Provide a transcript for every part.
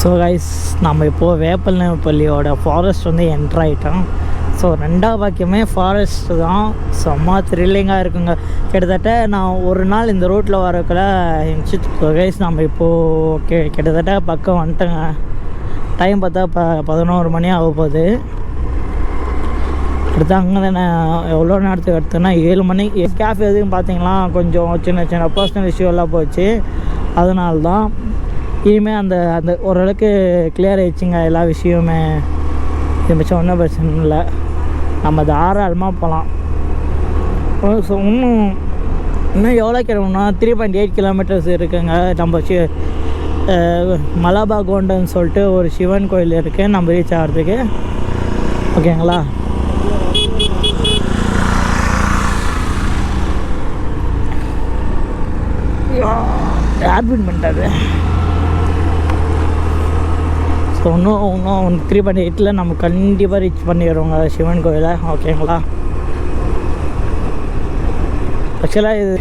So guys நம்ம இப்போது வேப்பல்நப்பள்ளியோட ஃபாரஸ்ட் வந்து என்ட்ரு ஆகிட்டோம் ஸோ ரெண்டாவது வாக்கியமே ஃபாரஸ்ட்டு தான். செம்ம த்ரில்லிங்காக இருக்குங்க. கிட்டத்தட்ட நான் ஒரு நாள் இந்த ரோட்டில் வரக்குள்ள ஸோ கைஸ் நம்ம இப்போது கி கிட்டத்தட்ட பக்கம் வந்துட்டோங்க. டைம் பார்த்தா ப பதினோரு மணி ஆக போகுது. அடுத்து அங்கே நான் எவ்வளோ நேரத்துக்கு எடுத்தேன்னா ஏழு மணி. கேஃபே எதுவும் பார்த்தீங்களா? கொஞ்சம் சின்ன சின்ன பர்சனல் இஷ்யூ எல்லாம் போச்சு. அதனால தான் இனிமேல் அந்த அந்த ஓரளவுக்கு கிளியர் ஆயிடுச்சுங்க எல்லா விஷயமுமே. இது மிச்சம் ஒன்றும் பிரச்சனை இல்லை. நம்ம தாராளமாக போகலாம் ஸோ இன்னும் இன்னும் எவ்வளோ கிலோமீட்டர்னா த்ரீ பாயிண்ட் எயிட் கிலோமீட்டர்ஸ் இருக்குங்க. நம்ம சி மலாபா கோண்டன்னு சொல்லிட்டு ஒரு சிவன் கோயில் இருக்குது நம்ம ரீச் ஆகிறதுக்கு. ஓகேங்களா? ஆட்மிட் பண்ணிட்டாரு. ஸோ இன்னும் இன்னும் த்ரீ பாயிண்ட் எயிட்டில் நம்ம கண்டிப்பாக ரீச் பண்ணிடுவோங்க சிவன் கோயிலை. ஓகேங்களா ஆக்சுவலாக இது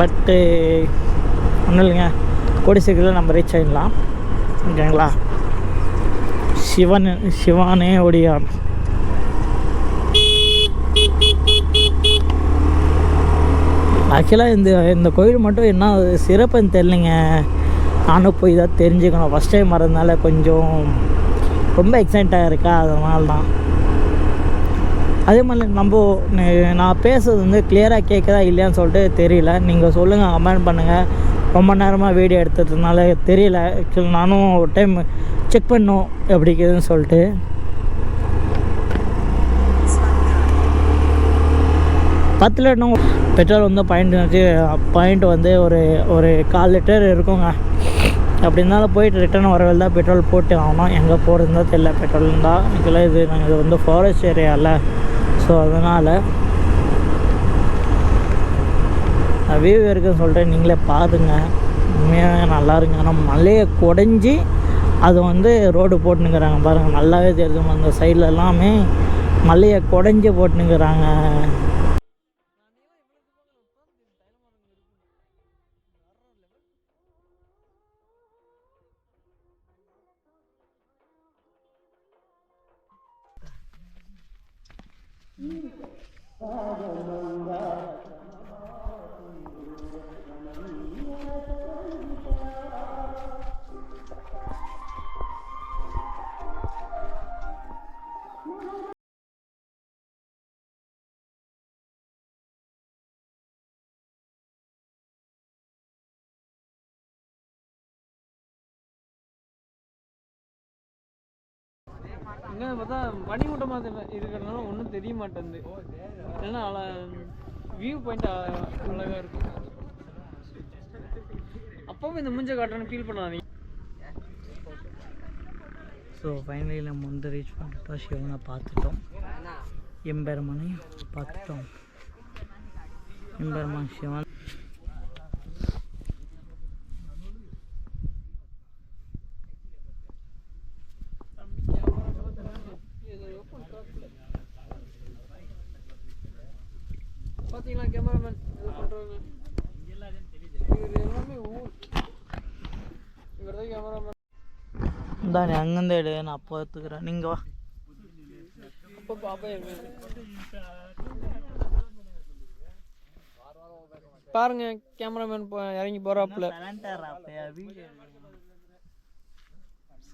பட்டு eh, ஒன்றும் இல்லைங்க. கூடி சீக்கிரத்தில் நம்ம ரீச் ஆகிடலாம் ஓகேங்களா சிவன் சிவானே ஒடியான். ஆக்சுவலாக இந்த இந்த கோயில் மட்டும் என்ன சிறப்புன்னு தெரிலிங்க நானும் போய் தான் தெரிஞ்சுக்கணும். ஃபஸ்ட் டைம் வரதுனால கொஞ்சம் ரொம்ப எக்ஸைட்டாக இருக்கா? அதனால தான் அதே மாதிரி நம்ம நான் பேசுறது வந்து கிளியராக கேட்குதா? இல்லையான்னு சொல்லிட்டு தெரியல. நீங்கள் சொல்லுங்கள் கமெண்ட் பண்ணுங்கள் ரொம்ப நேரமாக வீடியோ எடுத்ததுனால தெரியல. ஆக்சுவலி நானும் ஒரு டைம் செக் பண்ணும் எப்படி இருக்குதுன்னு சொல்லிட்டு. பத்து லிட்டரும் பெட்ரோல் வந்து பாயிண்ட் பாயிண்ட் வந்து ஒரு ஒரு கால் லிட்டர் இருக்குங்க. அப்படி இருந்தாலும் போயிட்டு ரிட்டர்ன் வரவில் தான் பெட்ரோல் போட்டு ஆகணும் எங்கே போகிறதுன்னு தெரியல. பெட்ரோல் தான் ஆக்சுவலாக இது நாங்கள் இது வந்து ஃபாரஸ்ட் ஏரியாவில் ஸோ அதனால் வியூ இருக்குன்னு சொல்லிட்டு நீங்களே பாருங்க. உண்மையாக நல்லா இருங்க ஆனால் மலையை குடஞ்சி அது வந்து ரோடு போட்டுனுங்கிறாங்க பாருங்கள் நல்லாவே தெரியுது. அந்த சைடில் எல்லாமே மலையை குடஞ்சி போட்டுனுங்கிறாங்க I don't. அங்கே பார்த்தா மணிமூட்டமாக இருக்கிறதுனால ஒன்றும் தெரிய மாட்டேங்குது. ஏன்னா வியூ பாயிண்ட் அழகாக இருக்கும் அப்பவும் இந்த மூஞ்ச காட்டுறேன்னு ஃபீல் பண்ணாதீங்க. ஸோ ஃபைனலி நம்ம வந்து ரீச் பண்ணிட்டோம். சிவனை பார்த்துட்டோம். எம்பெருமானை பார்த்துட்டோம். எம்பெருமான் சிவன். பார்த்தீங்களா கேமராமேன் இது பண்ணுறவங்க இவர் எல்லாமே ஊர். இவர் தான் கேமராமேன் இந்தா நீ அங்கேருந்து எடு நான் அப்போ எடுத்துக்கிறேன். நீங்கள் வா. அப்போ பாப்பா பாருங்க கேமராமேன் இறங்கி போறாப்புல.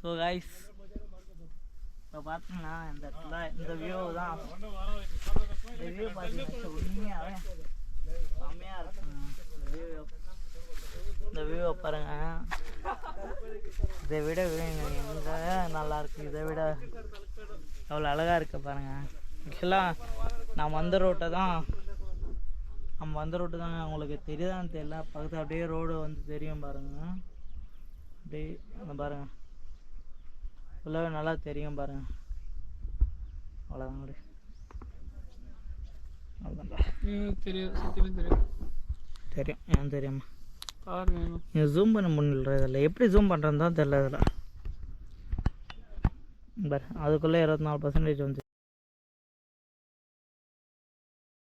ஸோ கைஸ் இப்போ பார்த்தீங்கன்னா இந்த இடத்துல இந்த வியூ தான். இந்த வியூ பார்த்தீங்கன்னா உண்மையாகவே செம்மையாக இந்த வியூவை பாருங்க. இதை விட எங்கே நல்லா இருக்கு. இதை விட அவ்வளோ அழகாக இருக்கு பாருங்க. ஆக்சுவலாக நான் வந்த ரோட்டை தான் நம்ம வந்த ரோட்டு தாங்க உங்களுக்கு தெரியுதான்னு தெரியல. பக்கத்தில் அப்படியே ரோடு வந்து தெரியும் பாருங்க. அப்படியே அந்த பாருங்க. ஃபுல்லாகவே நல்லா தெரியும் பாருங்க. அவ்வளோதான் தெரியும் சத்தியமே தெரியும் தெரியும் ஏன் தெரியுமா பாருங்க நீங்கள் ஜூம் பண்ண முடியல இதில். எப்படி ஜூம் பண்ணுறதுன்னு தான் தெரியல இதில். பாரு அதுக்குள்ளே இருபத்தி நாலு பர்சன்டேஜ் வந்து